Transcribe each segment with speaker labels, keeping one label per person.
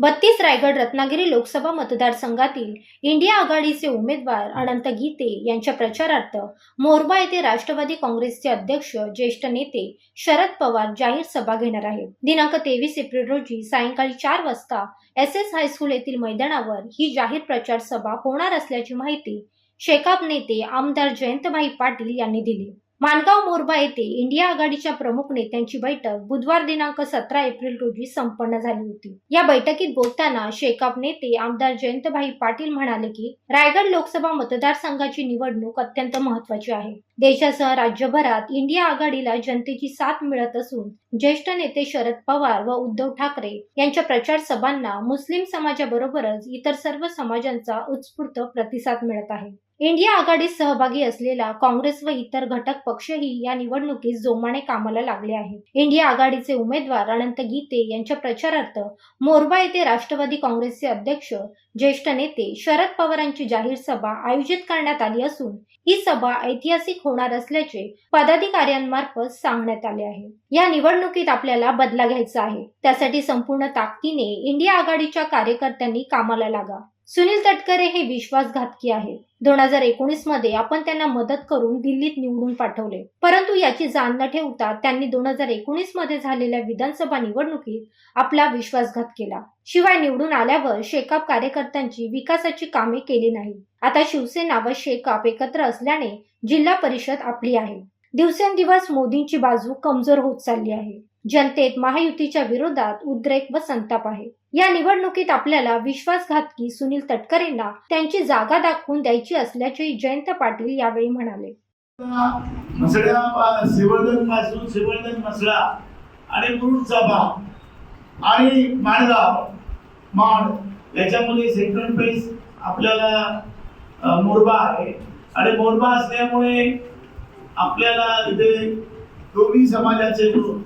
Speaker 1: बत्तीस रायगड रत्नागिरी लोकसभा मतदारसंघातील इंडिया आघाडीचे उमेदवार अनंत गीते यांच्या प्रचारार्थ मोरबा येथे राष्ट्रवादी काँग्रेसचे अध्यक्ष ज्येष्ठ नेते शरद पवार जाहीर सभा घेणार आहेत. दिनांक तेवीस एप्रिल रोजी सायंकाळी चार वाजता एस एस हायस्कूल येथील मैदानावर ही जाहीर प्रचार सभा होणार असल्याची माहिती शेकाप नेते आमदार जयंतभाई पाटील यांनी दिली. मानगाव मोरबा येथे इंडिया आघाडीच्या प्रमुख नेत्यांची बैठक बुधवार दिनांक सतरा एप्रिल रोजी संपन्न झाली होती. या बैठकीत बोलताना शेकाप नेते आमदार जयंतभाई पाटील म्हणाले की रायगड लोकसभा मतदारसंघाची निवडणूक अत्यंत महत्वाची आहे. देशासह राज्यभरात इंडिया आघाडीला जनतेची साथ मिळत असून ज्येष्ठ नेते शरद पवार व उद्धव ठाकरे यांच्या प्रचार सभांना मुस्लिम समाजाबरोबरच इतर सर्व समाजांचा उत्स्फूर्त प्रतिसाद मिळत आहे. इंडिया आघाडीत सहभागी असलेला काँग्रेस व इतर घटक पक्षही या निवडणुकीत जोमाने कामाला लागले आहेत. इंडिया आघाडीचे उमेदवार अनंत गीते यांच्या प्रचारार्थ मोरबा येथे राष्ट्रवादी काँग्रेसचे अध्यक्ष ज्येष्ठ नेते शरद पवारांची जाहीर सभा आयोजित करण्यात आली असून ही सभा ऐतिहासिक होणार असल्याचे पदाधिकाऱ्यांमार्फत सांगण्यात आले आहे. या निवडणुकीत आपल्याला बदला घ्यायचा आहे. त्यासाठी संपूर्ण ताकदीने इंडिया आघाडीच्या कार्यकर्त्यांनी कामाला लागा. सुनील तटकरे हे विश्वासघातकी आहे दोन हजार एकोणीसमध्ये आपण त्यांना मदत करून दिल्लीत निवडून पाठवले. परंतु याची जाण न ठेवता त्यांनी दोन हजार एकोणीसमध्ये झालेल्या विधानसभा निवडणुकीत आपला विश्वासघात केला. शिवाय निवडून आल्यावर शेकाप कार्यकर्त्यांची विकासाची कामे केली नाही आता शिवसेना व शेकाप एकत्र असल्याने जिल्हा परिषद आपली आहे. दिवसेंदिवस मोदींची बाजू कमजोर होत चालली आहे. जनतेत महायुतीच्या विरोधात उद्रेक व संताप आहे. या निवडणुकीत आपल्याला विश्वासघातकी सुनील तटकरेंना त्यांची जागा दाखवून द्यायची असल्याचे जयंत पाटील यावेळी म्हणाले.
Speaker 2: पासून शिवर्धन आणि मुरुडचा भाग आणि माणगाव माण याच्यामध्ये सेंट्रल पेस आपल्याला मोरबा आहे. आणि मोरबा असल्यामुळे आपल्याला इथे दोन्ही समाजाचे लोक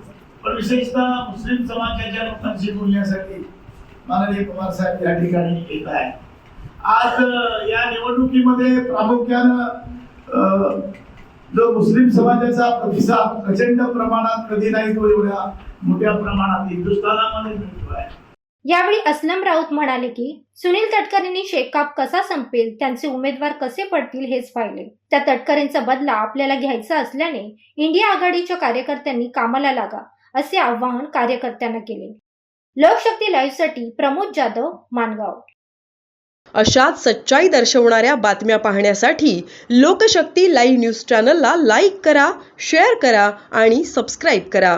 Speaker 2: पण विशेषतः मुस्लिम समाजाच्या लोकांशी बोलण्यासाठी माननीय पवार साहेब या ठिकाणी येत आहे आज या निवडणुकीमध्ये प्रामुख्यानं जो मुस्लिम समाजाचा प्रतिसाद प्रचंड प्रमाणात कधी नाही तो एवढ्या मोठ्या प्रमाणात हिंदुस्थानामध्ये मिळतो आहे.
Speaker 1: यावेळी असलम राऊत म्हणाले की सुनील तटकरेंनी शेकाप कसा संपेल त्यांचे उमेदवार कसे पडतील हेच पाहिले. त्या तटकरेंचा बदला आपल्याला घ्यायचा असल्याने इंडिया आघाडीच्या कार्यकर्त्यांनी कामाला लागा असे आवाहन कार्यकर्त्यांना केले. लोकशक्ती लाईव्हसाठी प्रमोद जाधव मानगाव.
Speaker 3: अशाच सच्चाई दर्शवणाऱ्या बातम्या पाहण्यासाठी लोकशक्ती लाईव्ह न्यूज चॅनलला लाईक करा शेअर करा आणि सबस्क्राईब करा.